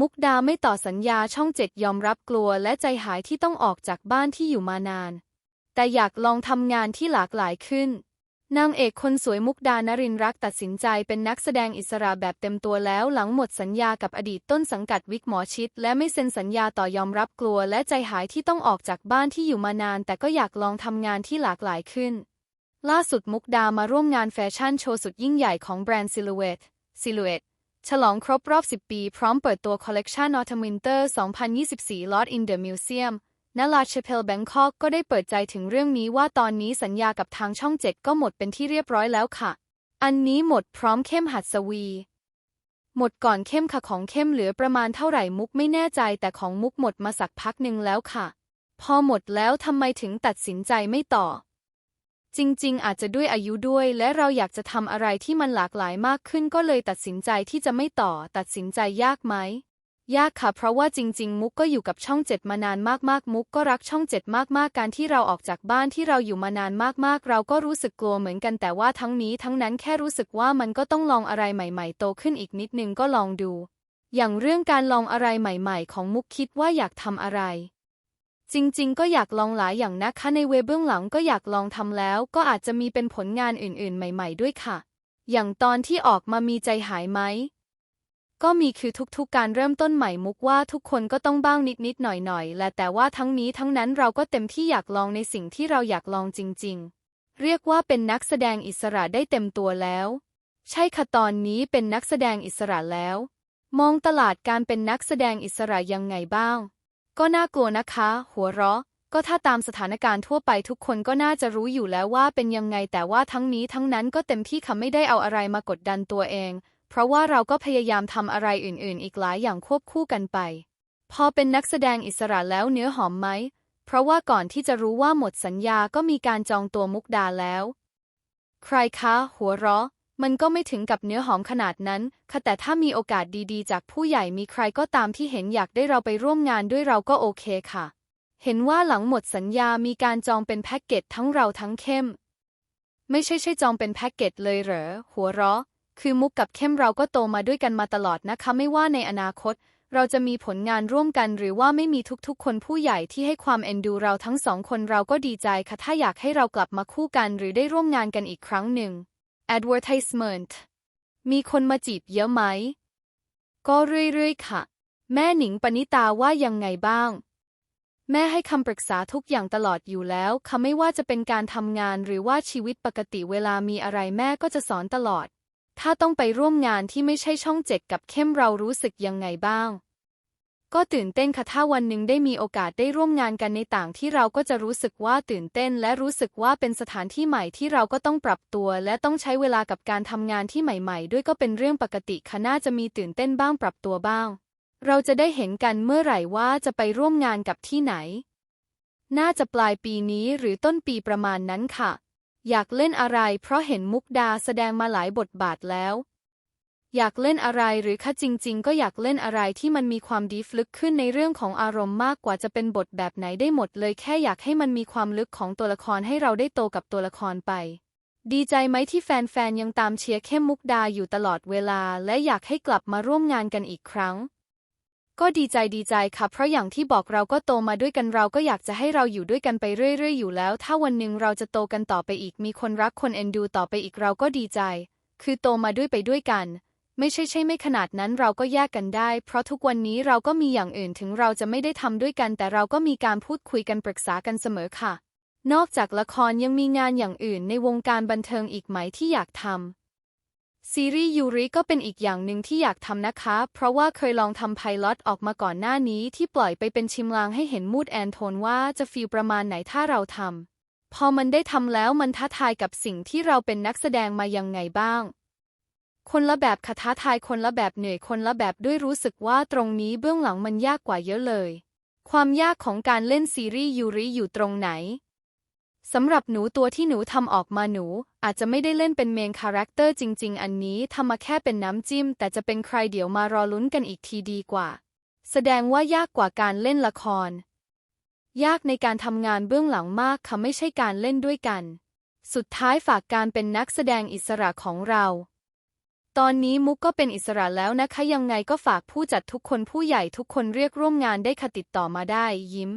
มุกดาไม่ต่อสัญญาช่องเจ็ดยอมรับกลัวและใจหายที่ต้องออกจากบ้านที่อยู่มานาน แต่อยากลองทำงานที่หลากหลายขึ้น นางเอกคนสวยมุกดานรินรักตัดสินใจเป็นนักแสดงอิสระแบบเต็มตัวแล้วหลังหมดสัญญากับอดีตต้นสังกัดวิกหมอชิด และไม่เซ็นสัญญาต่อยอมรับกลัวและใจหายที่ต้องออกจากบ้านที่อยู่มานาน แต่ก็อยากลองทำงานที่หลากหลายขึ้น ล่าสุดมุกดามาร่วมงานแฟชั่นโชว์สุดยิ่งใหญ่ของแบรนด์ Silhouette Silhouette ฉลองครบรอบ 10 ปี พร้อมเปิดตัวคอลเลกชัน Autumn Winter 2024 Lot in the Museum ณลาเชเพลแบงคอกก็ได้เปิดใจถึงเรื่องนี้ว่าตอนนี้สัญญากับทางช่องเจ็ดก็หมดเป็นที่เรียบร้อยแล้วค่ะ อันนี้หมดพร้อมเข้มหัดสวี หมดก่อนเข้มค่ะของเข้มเหลือประมาณเท่าไหร่มุกไม่แน่ใจแต่ของมุกหมดมาสักพักหนึ่งแล้วค่ะ พอหมดแล้วทำไมถึงตัดสินใจไม่ต่อ จริง ๆ อาจจะด้วยอายุด้วย และเราอยากจะทำอะไรที่มันหลากหลายมากขึ้นก็เลยตัดสินใจที่จะไม่ต่อ ตัดสินใจยากไหม ยากค่ะ เพราะว่าจริง ๆ มุกก็อยู่กับช่องเจ็ดมานานมากๆ มุกก็รักช่องเจ็ดมากๆ การที่เราออกจากบ้านที่เราอยู่มานานมากๆ เราก็รู้สึกกลัวเหมือนกันแต่ว่าทั้งนี้ทั้งนั้นแค่รู้สึกว่ามันก็ต้องลองอะไรใหม่ ๆ โตขึ้นอีกนิดนึงก็ลองดู อย่างเรื่องการลองอะไรใหม่ ๆ ของมุกคิดว่าอยากทำอะไร จริงๆ ก็อยากลองหลายอย่างนะคะในเวเบื้องหลังก็อยากลองทำแล้ว ก็อาจจะมีเป็นผลงานอื่นๆ ใหม่ ๆ ด้วยค่ะ อย่างตอนที่ออกมามีใจหายไหม ก็มีคือทุกๆ การเริ่มต้นใหม่มุกว่าทุกคนก็ต้องบ้างนิดๆ หน่อยๆและแต่ว่าทั้งนี้ทั้งนั้นเราก็เต็มที่อยากลองในสิ่งที่เราอยากลองจริง ๆ เรียกว่าเป็นนักแสดงอิสระได้เต็มตัวแล้ว ใช่ค่ะตอนนี้เป็นนักแสดงอิสระแล้ว มองตลาดการเป็นนักแสดงอิสระยังไงบ้าง ก็น่ากลัวนะคะ หัวเราะ ก็ถ้าตามสถานการณ์ทั่วไปทุกคนก็น่าจะรู้อยู่แล้วว่าเป็นยังไงแต่ว่าทั้งนี้ทั้งนั้นก็เต็มที่ค่ะไม่ได้เอาอะไรมากดดันตัวเอง เพราะว่าเราก็พยายามทำอะไรอื่นๆ อีกหลายอย่างควบคู่กันไป พอเป็นนักแสดงอิสระแล้วเนื้อหอมไหม เพราะว่าก่อนที่จะรู้ว่าหมดสัญญาก็มีการจองตัวมุกดาแล้ว ใครคะ หัวเราะ มันก็ไม่ถึงกับเนื้อหอมขนาดนั้นค่ะแต่ถ้ามีโอกาสดีๆ จากผู้ใหญ่มีใครก็ตามที่เห็นอยากได้เราไปร่วมงานด้วยเราก็โอเคค่ะ เห็นว่าหลังหมดสัญญามีการจองเป็นแพ็กเกจทั้งเราทั้งเข้ม ไม่ใช่ใช่จองเป็นแพ็กเกจเลยเหรอ หัวเราะ คือมุกกับเข้มเราก็โตมาด้วยกันมาตลอดนะคะ ไม่ว่าในอนาคต เราจะมีผลงานร่วมกันหรือว่าไม่มีทุกๆ คนผู้ใหญ่ที่ให้ความเอ็นดูเราทั้งสองคนเราก็ดีใจค่ะถ้าอยากให้เรากลับมาคู่กัน หรือได้ร่วมงานกันอีกครั้งหนึ่ง advertisement มีคนมาจีบเยอะไหม ก็เรื่อยๆค่ะ แม่หนิงปณิตาว่ายังไงบ้าง แม่ให้คำปรึกษาทุกอย่างตลอดอยู่แล้วค่ะไม่ว่าจะเป็นการทำงานหรือว่าชีวิตปกติเวลามีอะไรแม่ก็จะสอนตลอด ถ้าต้องไปร่วมงานที่ไม่ใช่ช่องเจ็ดกับเข้มเรารู้สึกยังไงบ้าง ก็ตื่นเต้นค่ะถ้าวันหนึ่งได้มีโอกาสได้ร่วมงานกันในต่างที่เราก็จะรู้สึกว่าตื่นเต้น และรู้สึกว่าเป็นสถานที่ใหม่ที่เราก็ต้องปรับตัว และต้องใช้เวลากับการทำงานที่ใหม่ ๆ ด้วยก็เป็นเรื่องปกติค่ะน่าจะมีตื่นเต้นบ้างปรับตัวบ้าง เราจะได้เห็นกันเมื่อไหร่ว่าจะไปร่วมงานกับที่ไหน น่าจะปลายปีนี้หรือต้นปีประมาณนั้นค่ะ อยากเล่นอะไร เพราะเห็นมุกดาแสดงมาหลายบทบาทแล้ว อยากเล่นอะไรหรือคะจริง ๆ ก็อยากเล่นอะไรที่มันมีความดีฟลึกขึ้นในเรื่องของอารมณ์มากกว่าจะเป็นบทแบบไหนได้หมดเลยแค่อยากให้มันมีความลึกของตัวละครให้เราได้โตกับตัวละครไป ดีใจไหมที่แฟน ๆ ยังตามเชียร์เข้มมุกดาอยู่ตลอดเวลา และอยากให้กลับมาร่วมงานกันอีกครั้ง ก็ดีใจดีใจค่ะเพราะอย่างที่บอกเราก็โตมาด้วยกันเราก็อยากจะให้เราอยู่ด้วยกันไปเรื่อย ๆ อยู่แล้ว ถ้าวันหนึ่งเราจะโตกันต่อไปอีกมีคนรักคนเอ็นดูต่อไปอีกเราก็ดีใจ คือโตมาด้วยไปด้วยกัน ไม่ใช่ใช่ไม่ขนาดนั้นเราก็แยกกันได้ เพราะทุกวันนี้เราก็มีอย่างอื่นถึงเราจะไม่ได้ทำด้วยกัน แต่เราก็มีการพูดคุยกันปรึกษากันเสมอค่ะ นอกจากละครยังมีงานอย่างอื่นในวงการบันเทิงอีกไหมที่อยากทำซีรีส์ยูริก็เป็นอีกอย่างหนึ่งที่อยากทำนะคะ เพราะว่าเคยลองทำไพลอตออกมาก่อนหน้านี้ที่ปล่อยไปเป็นชิมลางให้เห็นมูดแอนโทนว่าจะฟีลประมาณไหนถ้าเราทำพอมันได้ทำแล้วมันท้าทายกับสิ่งที่เราเป็นนักแสดงมายังไงบ้าง คนละแบบคท้าทายคนละแบบเหนื่อยคนละแบบด้วยรู้สึกว่าตรงนี้เบื้องหลังมันยากกว่าเยอะเลย ความยากของการเล่นซีรีส์ยูริอยู่ตรงไหนสำหรับหนูตัวที่หนูทำออกมาหนู อาจจะไม่ได้เล่นเป็นเมนคาแรคเตอร์จริง ๆ อันนี้ทำมาแค่เป็นน้ำจิ้ม แต่จะเป็นใครเดี๋ยวมารอลุ้นกันอีกทีดีกว่า แสดงว่ายากกว่าการเล่นละคร ยากในการทำงานเบื้องหลังมากค่ะไม่ใช่การเล่นด้วยกัน สุดท้ายฝากการเป็นนักแสดงอิสระของเรา ตอนนี้มุกก็เป็นอิสระแล้วนะคะ ยังไงก็ฝากผู้จัดทุกคนผู้ใหญ่ทุกคนเรียกร่วมงานได้ค่ะติดต่อมาได้ ยิ้ม